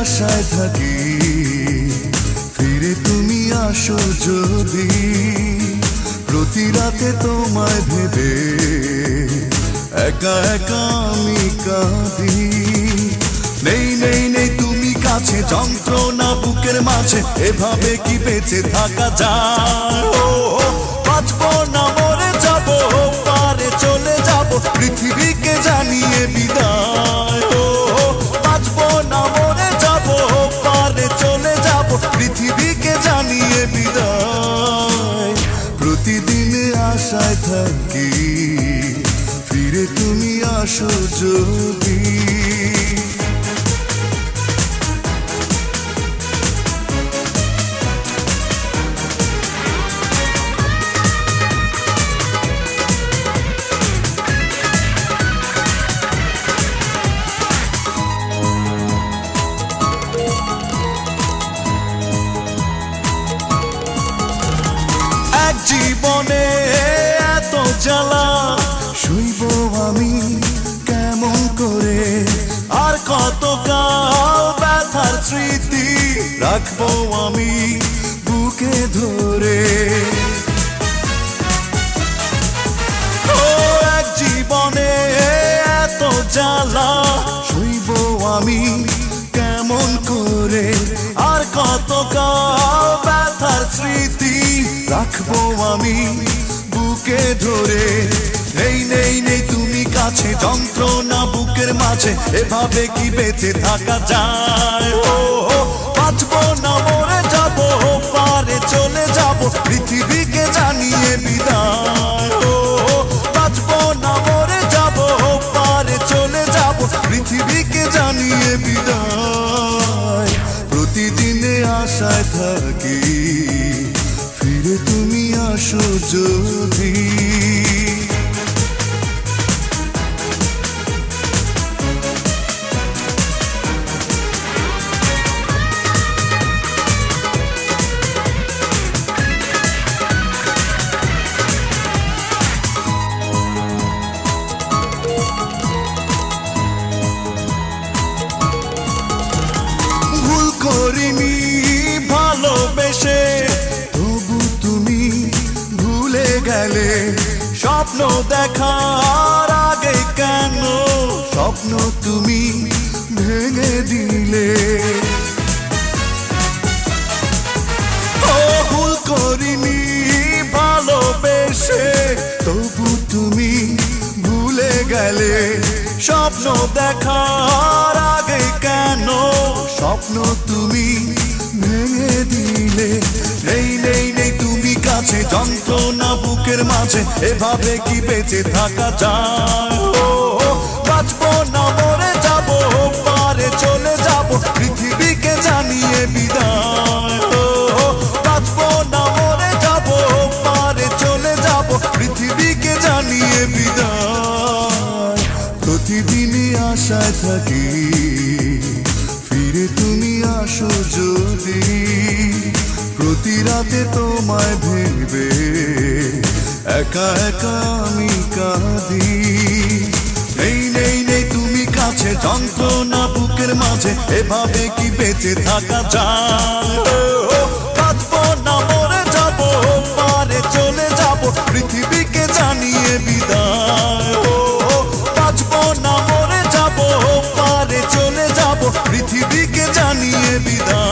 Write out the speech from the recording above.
আশায় থাকি। ফিরে তুমি আসো যদি। প্রতি রাতে তোমায় ভেবে একা একা আমি কাঁদি। নেই নেই নেই, তুমি কাছে, যন্ত্রণা বুকের মাঝে। এভাবে কি বেঁচে থাকা যায়? আশায় থাকি। ফিরে তুমি আসো যদি। জীবনে কত ব্যথার স্মৃতি রাখব আমি বুকে ধরে। জীবনে এত জ্বালা, শুইব আমি কেমন করে? আর কত কাল ব্যথার স্মৃতি রাখব আমি বুকে ধরে? নেই নেই নেই, তুমি কাছে যন্ত্রণা বুকের মাঝে এভাবে কি বেঁচে থাকা যায়? ও বাঁচবো না মরে যাব পারে চলে যাব পৃথিবীকে জানিয়ে বিদায়। ও, বাঁচবো না মরে যাব পারে চলে যাব পৃথিবীকে জানিয়ে বিদায়। প্রতিদিনে আশায় থাকি ফিরে তুমি আসো যদি। করিনি ভালোবেসে, তবু তুমি ভুলে গেলে। স্বপ্ন দেখার আগে কেন স্বপ্ন তুমি ভেঙে দিলে? ভুল করিনি ভালোবেসে, তবু তুমি ভুলে গেলে। স্বপ্ন দেখার স্বপ্ন তুমি ভেঙে দিলে। নেই নেই নেই, তুমি কাছে, যন্ত্রণা বুকের মাঝে, এভাবে কি বেঁচে থাকা যায়? বাঁচবো না, মরে যাব, পারে চলে যাব, পৃথিবীকে জানিয়ে বিদায়। বাঁচবো না, মরে যাব, পারে চলে যাব, পৃথিবীকে জানিয়ে বিদায়। প্রতিদিনই আশায় থাকি। ফিরে তুমি আসো যদি। প্রতি রাতে তোমায় ভেবে একা একা আমি কাঁদি। নেই নেই নেই, তুমি কাছে, যন্ত্রণা বুকের মাঝে, এভাবে কি বেঁচে থাকা যায়? বাঁচবো না, মরে যাব, পারে চলে যাব, পৃথিবীকে জানিয়ে olvidar.